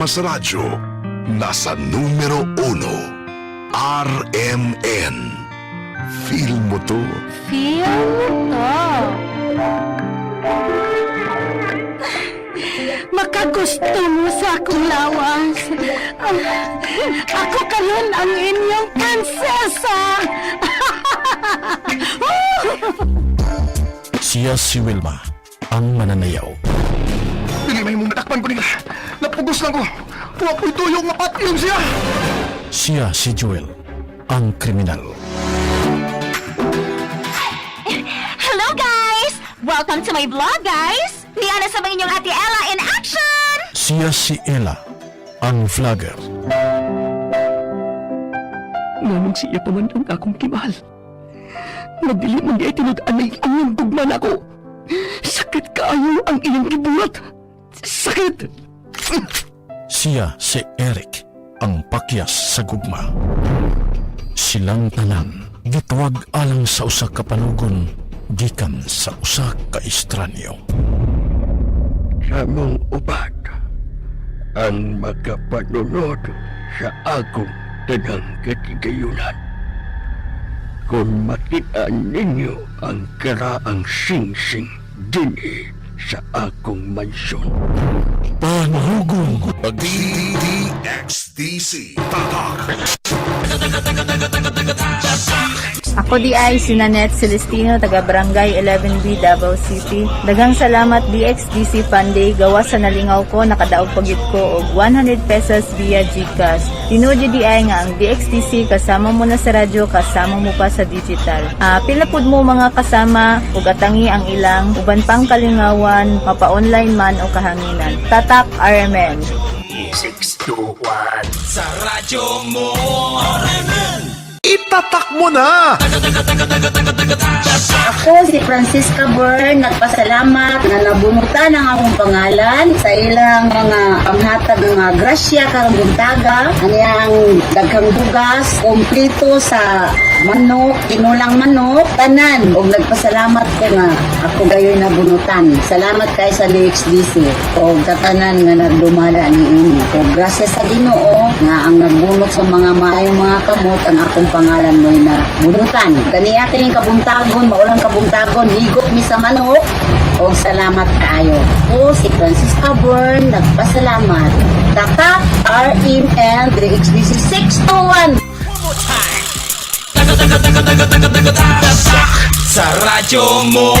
Mas radyo, nasa numero uno, RMN. Feel mo to? Feel to. Makagusto mo sa akong lawas. Ako karon ang inyong prinsesa. Siya si Wilma, ang mananayaw. Natakpan ko nila. Napugos lang ko. Tuwa po'y tuyong mapatiyong siya. Siya si Joel, ang kriminal. Hello guys! Welcome to my vlog guys! Niana sa mga inyong ate Ella in action! Siya si Ella, ang vlogger. Nganong siya pa man ang akong kimahal. Nagdili man di ay tinud-anay ang iyong dugma na ko. Sakit kaayo ang iyong gibuhat. Sakit! Siya si Eric, ang pakyas sa gugma. Silang tanan, gitwag alang sa usa ka panugon, gikan sa usa ka estranyo. Samong ubag ang makapanunod sa akong tanang katigayunan. Kung makita ninyo ang karaang sing-sing dinhi sa akong mansyon. Panugon! DDXDC Tatak. Ako di ay si Nanette Celestino, taga Barangay 11B, Davao City. Daghang salamat DXDC Funday, gawa sa nalingaw ko, nakadaog pagit ko og 100 pesos via GCash. Tinuod di ay nga ang DXDC kasama mo na sa radyo, kasama mo pa sa digital. Ah, pila pud mo mga kasama, ug atangi ang ilang, uban pang kalingawan, mapa-online man o kahanginan. Tatak RMN. Itatak mo na! Ako si Francisca Byrne, nagpasalamat na nabunutan ang akong pangalan sa ilang mga panghatag ng mga grasya karong buntaga. Aniyang daghang bugas, kompleto sa manok, tinulang manok, tanan. O nagpasalamat ko nga ako gayoy nabunutan. Salamat kay sa DXDC o katanan nga nagdumala ni ini. O grasya sa Ginoo nga ang nagbunot sa mga maayong mga kamot ang akong pangalan mo na bunutan. Kani ating kabuntagon, maulang kabuntagon, higop mi sa manok. O salamat kaayo. O si Francisca Byrne, nagpasalamat. Tatak, RMN, DXDC 621. Sa radyo mo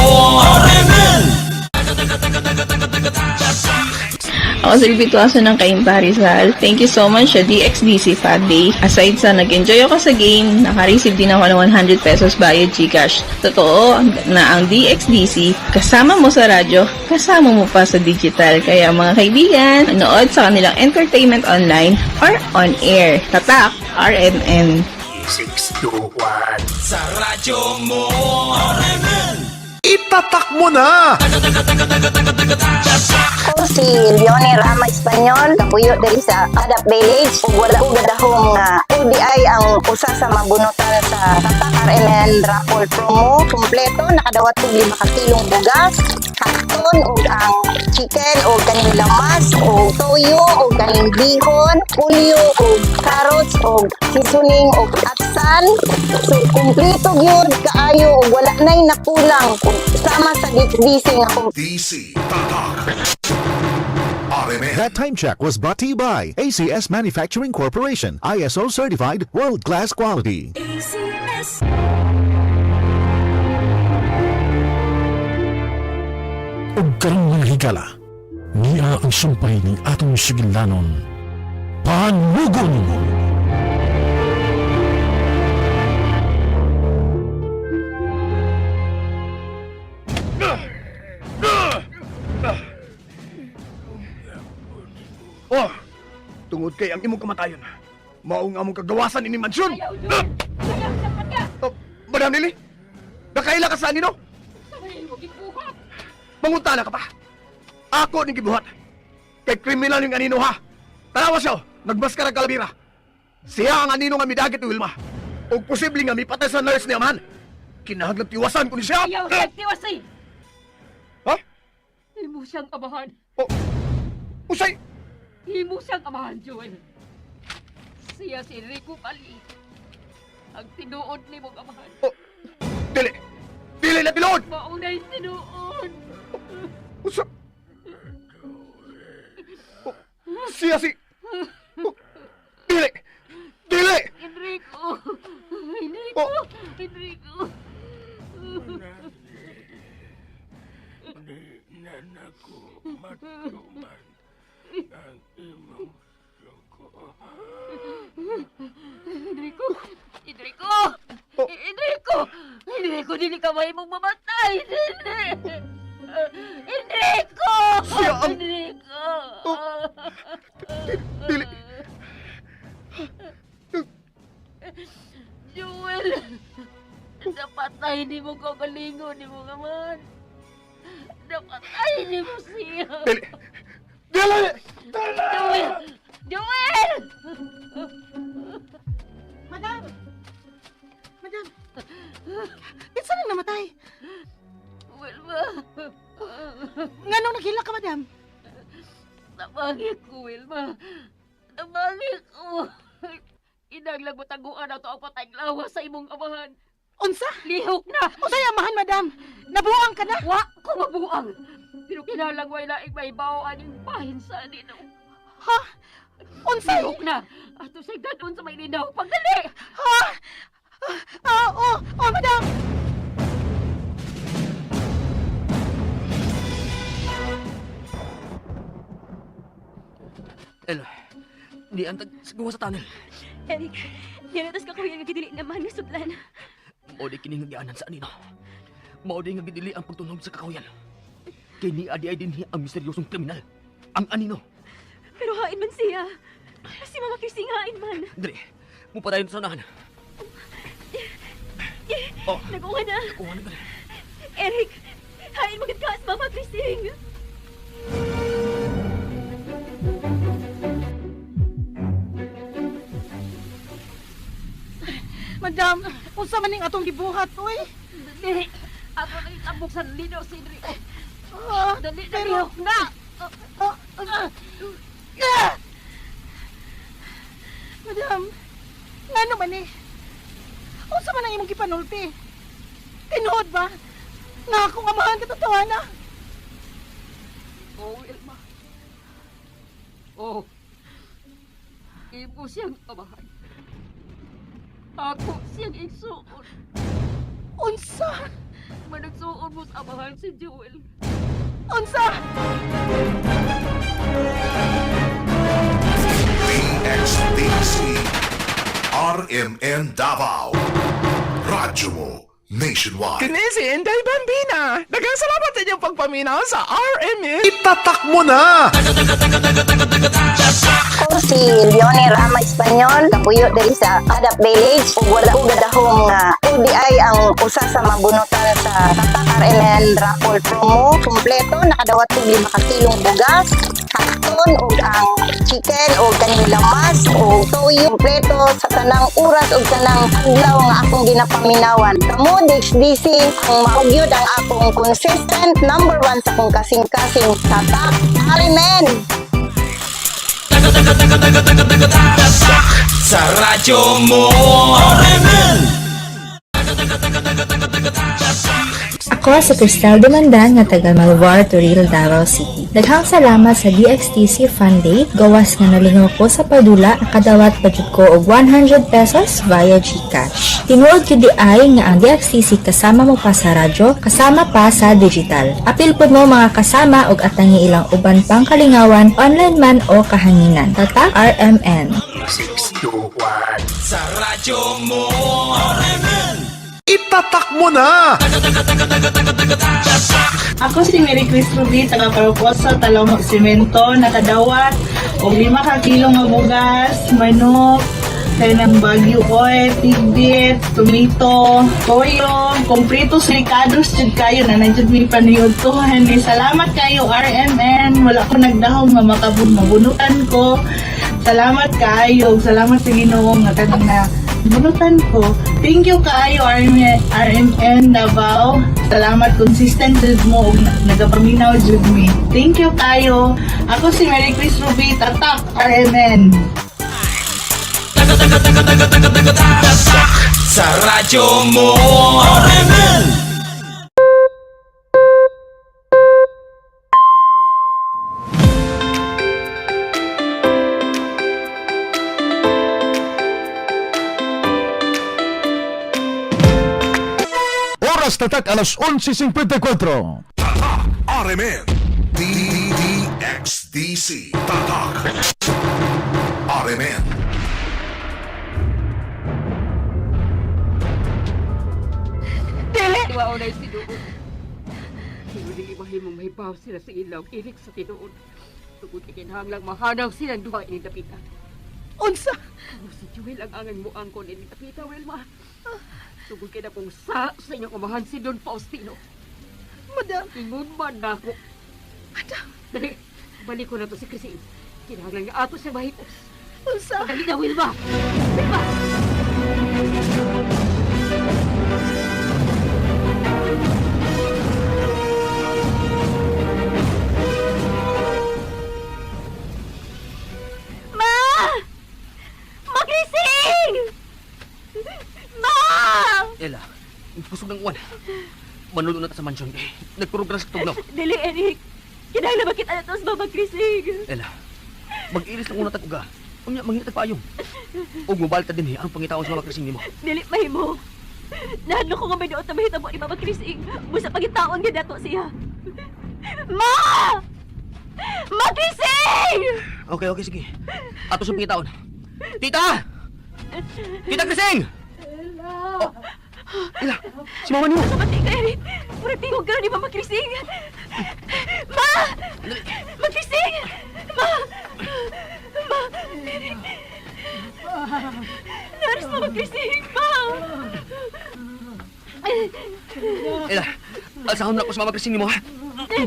Ako si Bituaso ng Kaimpa Rizal. Thank you so much sa DXDC Fat Day. Aside sa nag-enjoy ako sa game, naka-receive din ako ng 100 pesos bayad Gcash. Totoo na ang DXDC, kasama mo sa radyo, kasama mo pa sa digital. Kaya mga kaibigan, nood sa kanilang entertainment online or on air. Tatak, RMN. Sa radyo mo Itatak mo na! Ako si Leonie Rama Espanyol, kapuyo dali sa Adap Village. Ug wala ko gadahong nga UDI ang usa sa mabunutan sa Tatak RMN Raffle Promo. Kompleto, nakadawat ko lima ka kilong bugas, karton, ug ang chicken, ug kaning lamas, ug toyo, ug kaning bihon, pulyo, ug carrots, ug seasoning, ug atsan. So, kompleto yun, kaayo, ug wala na'y nakulang. Sama sa nga kung DC Tatak. That time check was brought to you by ACS Manufacturing Corporation, ISO certified world class quality. ug karong mga higala, niya ang sumpay ni atong sigilanon. Panugon! Oh, kay ang imong kamatayon. Mao nga among kagawasan ini mansyon. Ah! Oh, Madam Lily, nakaila ka sa nino? Mangutana ka pa. Ako ning gibuhat. Kay kriminal yung anino ha. Tanawa siya, oh. nagmaskara kalabira. Siya ang anino nga midagit ni Wilma. O posible nga mipatay sa nurse ni Amahan. Kinahanglan tiwasan ko ni siya. Ayaw, Ah! tiwasay! Ha? Hindi mo siyang abahan. Oh, usay, Himo siyang amahan, Joel. Siya si Rico Pali. Ang tinuod ni mong amahan. Dili! Dili na tinuod! Maunay tinuod. Usa... Oh, siya si... Oh, dili! Dili! Enrico! Enrico! Oh. Enrico! Enrico! Dili ka may mong mamatay! Dili! Enrico! Siya ang- Enrico! Dili! Joel! Napatay ni mo kagalingon ni mo naman. Napatay ni mo siya. Dili! Isa na namatay. Wilma! Nganong naghila ka, madam? Nabangi ko, Wilma. Nabangi ko. Inaglag mo taguan na to ang patay lawas sa imong amahan. Unsa? Lihok na! Unsay amahan, madam? Nabuang ka na? Wa ko mabuang. Pero kinalang way laing may bao aning bahin sa nino. Ha? Unsay? Lihok na! Ato sa ganon sa may linaw. Pagdali! Ha? Ah, oh, oh, madam! El, di antag siguro sa tunnel. Eric, yanatas ka kuya nga gidili naman ni Sudlan. Mao di kini nga gianan sa anino. Mao di nga gidili ang pagtunog sa kakahuyan. Kay ni adi ay dinhi ang misteryosong kriminal. Ang anino. Pero hain man siya. Si Mama Christine hain man. Dili, mo patayon sa unahan. Oh, Naguha na. kuha na. Eric, hain magad ka sa Mama Christine. Madam, unsa man ning atong gibuhat, oy? Dili, ako na itabok sa linaw si Enrico. Ah, Dali, dali, pero... na! Ah, ah! Madam, ngano man eh? Unsa man ang imong gipanulti? Tinuod ba? Nga akong amahan katotohanan na. Oh, Wilma. Oh. Imo siyang amahan. Ako siyang igsuon. Unsa? Managsuon mo sa amahan si Joel. Unsa? DXDC RMN Davao Radyo mo Nationwide Kini si Inday Bambina. Dagang salamat sa inyong pagpaminaw sa RMN. Itatak mo na! Ako si Leonie Rama Espanyol, kapuyo diri sa Adap Village. Ug wala ko gadahong nga ODI ang usa sa mabunutan sa Tatak RMN raffle promo. Kompleto nakadawat og 5 ka kilong bugas karton ug ang chicken ug kaning lamas ug toyo. Kompleto sa tanang oras ug tanang adlaw nga akong ginapaminawan. Kamo DXDC ang maugyod ang akong consistent number one sa akong kasing-kasing Tatak RMN Sa radyo mo. Ako si Cristel Dumandan nga taga Malvar, Toril, Davao City. Daghang salamat sa DXTC Fund Day. Gawas nga nalingaw ko sa padula nakadawat budget ko og 100 pesos via GCash. Tinuod gyud ay nga ang DXTC kasama mo pa sa radyo, kasama pa sa digital. Apil pud mo mga kasama og atangi ilang uban pang kalingawan, online man o kahanginan. Tatak RMN. Sa radyo mo. Itatak mo na! Ako si Mary Chris Ruby, taga Paroposa, Talong Simento, nakadawat, o lima ka kilo nga bugas, manok, kaya ng bagyo oil, tidbit, tomato, toyo, komprito silicados, jud kayo na nandiyan may paniyod to. Hindi salamat kayo RMN, wala ko nagdahong nga makabun mabunutan ko. Salamat kayo, salamat sa Ginoo nga kanang na bunutan ko. Thank you kaayo RMN Davao. Salamat consistent jud mo ug nagapaminaw jud mi. Thank you kaayo. Ako si Mary Chris Ruby Tatak RMN. Sa radyo mo RMN Oras tatak alas 11.54. Tatak RMN DDXDC Tatak RMN Iwao na yung tinuod. Hindi mahimong mahibaw sila sa ilaw, ilik sa tinuod. Tugod ikinhanglang mahanaw silang duha ini dapitan. Unsa? Ano si Joel ang angang mo angkon ini dapita, Wilma? Tugod kay na kung sa sa inyong amahan si Don Faustino. Madam, Ingon man na ako. madam, Dali, balik ko na to si Chrisine. Kinahanglan nga ato siya mahipos. unsa? Dali na, Wilma! Wilma! Ma! Ng uwan. Manulo na ta sa mansyon eh. Nagprogras sa tugnaw. Dili, Eric. Kinahanglan ba kita na tos babagkrisig? Ella, mag-iris ng una taguga. Unya, manghinatag payong. Ug mobile ta din eh, ang pangitaon sa mga kasing nimo. Dili, mahimo. Nahadlo ko nga may doon na mahitabo ni babagkrisig. Busa pagitaon nga dato siya. Ma! Magising! Okay, okay, sige. Ato sa pangitaon. Tita! Tita Krising! Oh, Ella, si mama niyo. Mati ka, Eric. Murag tingog ka na ni Mama Krising. Ma! Magising! Ma! Ma! Eric. Naris Mama Krising, Ma! Ella, alsahon na ko sa mama Krising nimo ha. Dali,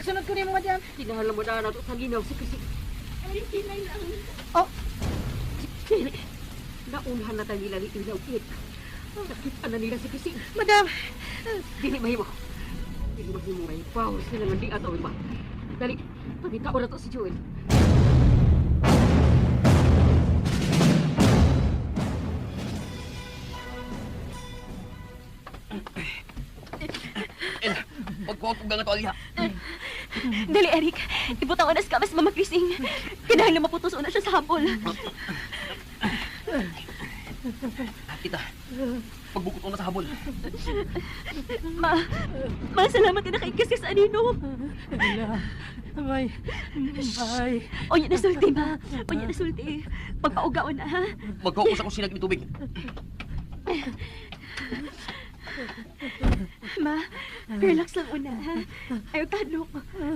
Nagsunod ko ni mo, madam. Kinahanglan mo na nato sa linaw si Chrisine. Eric, kinay lang. Dili! Naunahan na tayo nila ni Ilaw Kit. Nakita na nila si Chrisine. Madam, Dili mahimo. Dili mahimo may power sila ng di at Wilma. Dali, pagkita na to si Joel. Ella, magkuha ko nga to aliha. Dali, Eric. Ibutang oras ka, mas Mama Krising. Kinahanglan maputos na siya sa hapon. Tita, pagbukot ko na sa habol. Ma, ma, salamat na nakaikas sa anino. Bye. Bye. Onya na sulti, ma. Onya na sulti. Pagpaugaon na, ha? Magkuha ko sa kusina ng tubig. Ma, relax lang una? Ayaw tadlok.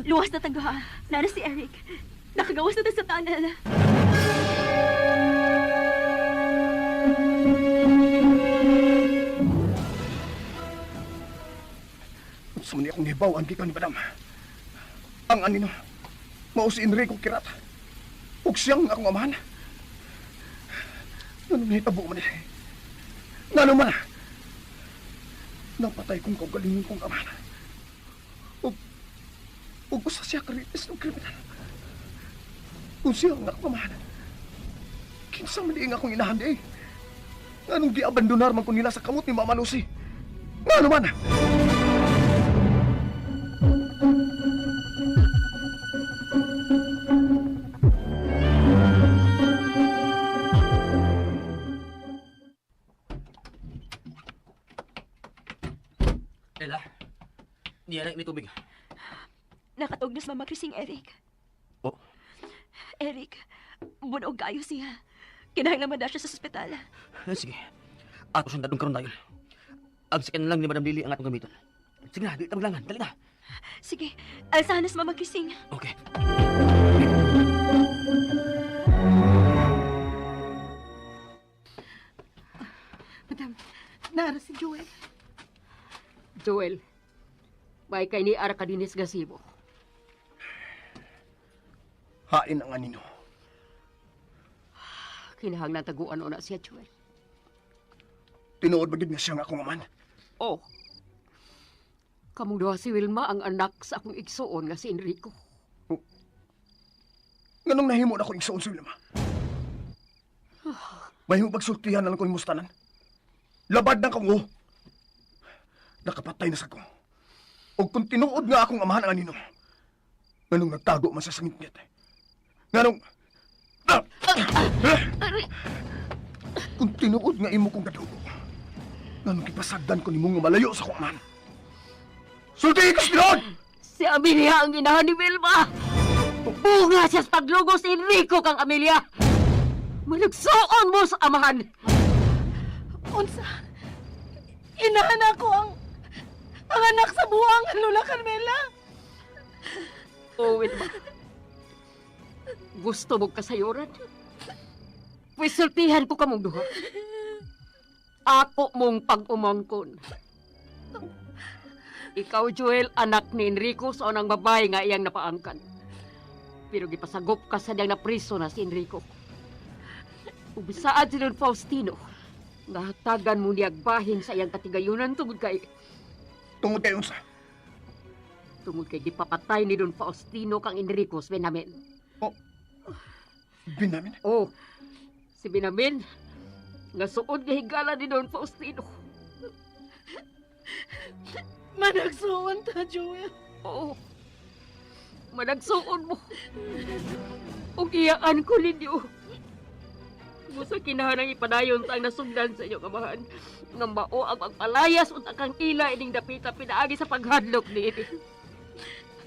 Luwas na tago, ha? Nara si Eric. Nakagawas na tayo sa tunnel. Sumuni akong hibaw ang gikan ni Madam. Ang anino, mao si Enrico Kirat. Ug siyang akong amahan. Ano nahitabo man eh. Naman, napatay kong kaugalingon kong amahan. Ug, ug usa siya karitis ng kriminal. Kung siya ang amahan, kinsa man ang akong inahan di eh. Nga nung giabandonar man ko nila sa kamot ni Mama Lucy. Nga naman, Ella, na ini tubig. Nakatugnos Mama Krising, Eric. Oh. Eric, bunog kayo siya. Kinahanglan man na siya sa ospital. Ah, Sige. Ato siyang dadong karon dayon. Ang sikan lang ni Madam Lily ang atong gamiton. Sige na, di ta maglangan. Dali na. Sige, alsahan na sa Mama Krising. Okay. Madam, nara si Joel. Joel, may kay ni Ara kadinis gasibo. Hain ang anino. Kinahanglan taguan o na siya, Joel. Tinuod bagid nga siya nga akong aman. Oh. Kamong duha si Wilma ang anak sa akong igsuon nga si Enrico. Nganong nahimo na ko igsoon sa Wilma? Mahimo pagsultihan na lang ko yung mustanan. Labad na kamo. Nakapatay na sa ko. O kung tinuod nga akong amahan ang anino, nganong nagtago man sa sangit-ngit. Nganong... Ah! Ah! Kung tinuod nga imo kong kadugo, nganong kipasagdan ko ni mong malayo sa kong amahan. Sulti ikas bilod! Si Amelia ang inahan ni Wilma! Bunga siya sa paglugos si Enrico kang Amelia! Managsuon mo sa amahan! Unsa? Inahan ako ang anak sa buwang Lola Carmela. Oh, Wilma. Gusto mo kasayuran? Pwisultihan ko kamong duha. Ako mong pag-umangkon. Ikaw, Joel, anak ni Enrico sa unang babae nga iyang napaangkan. Pero gipasagop ka sa diyang napriso na si Enrico. Ubisaad si Don Faustino. Nahatagan mo niyag bahin sa iyang katigayunan tungod kay Tungod kayo sa... tungod kay gipapatay ni Don Faustino kang Enrico sa Benamen. Binamin? Oh, si Benamen, nga suod nga higala ni Don Faustino. Managsuon ta, Joel. Oo. Managsuon mo. Ug iyaan ko ninyo. Musa kinahanang ipadayon ta ang nasugdan sa inyong amahan. Nga mao ang pagpalayas o takang ila ining dapita pinaagi sa paghadlok ni ini.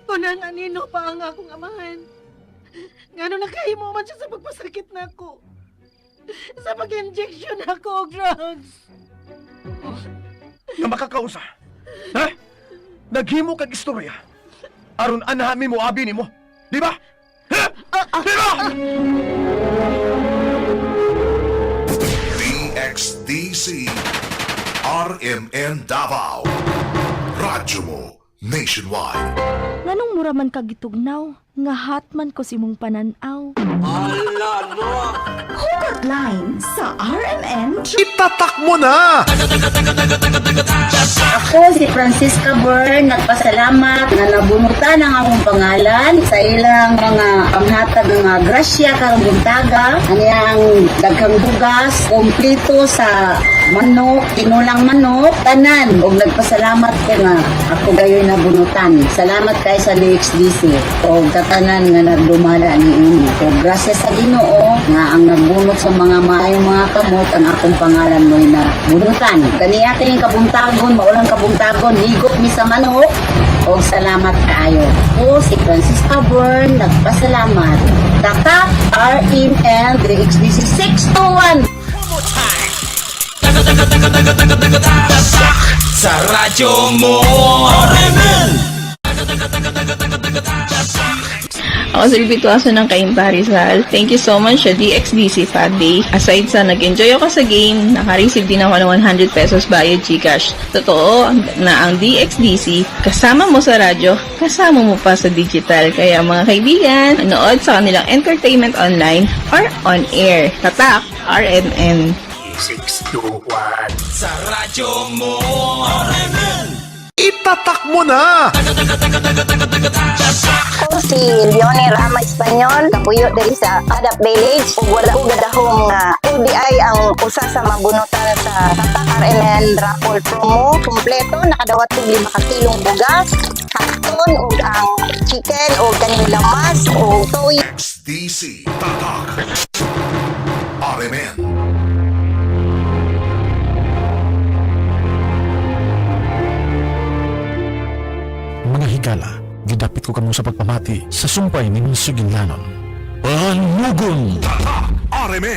Kunang anino pa ang akong amahan. Ngano nakahimo man siya sa pagpasakit nako. Sa pag-injection ako og drugs. nga makakausa. Ha? Naghimo kag istorya. Aron anami mo abi nimo. Di ba? Ha? Di ba? RMN Davao. Radyo mo Nationwide. Nganong mura man ka gitugnaw, nga hatman ko si mong pananaw. Hotline sa RMN Itatak mo na! Ako si Francisca Byrne, nagpasalamat na nabunutan ang akong pangalan sa ilang mga panghatag ng mga grasya karong buntaga. Aniyang daghang dugas, kumplito sa manok, tinulang manok, tanan. Og nagpasalamat ko nga ako gayoy nabunutan. Salamat kay sa DXDC o katanan nga nagdumala ni ini. O grasya sa Ginoo nga ang nagbunot sa mga maayong mga kamot ang akong pangalan mo na bunutan. Kani ating kabuntagon, maulang kabuntagon, higop mi sa manok. O salamat kaayo. O si Francisca Byrne, nagpasalamat. Tatak, RMN, DXDC 621. Sa radyo mo Ako si ng Kaimpa Rizal. Thank you so much sa DXDC Family. Aside sa nag-enjoy ako sa game, naka-receive din ako ng 100 pesos bayad Gcash. Totoo na ang DXDC, kasama mo sa radyo, kasama mo pa sa digital. Kaya mga kaibigan, manood sa kanilang entertainment online or on air. Tatak, RMN. 621 Sa radyo mo Itatak mo na! Ako si Leonie Rama Espanyol, kapuyo diri sa Adap Village. Ug wala ko gadahong nga ODI ang usa sa mabunutan sa Tatak RMN Raffle Promo. Kompleto nakadawat og 5 ka kilong bugas, hakton ug ang chicken ug kaning lamas ug toy. XDC Tatak. RMN Higala, gidapit ko kamo sa pagpamati sa sumpay ni Suginlanon. Panugon! Tatak RMN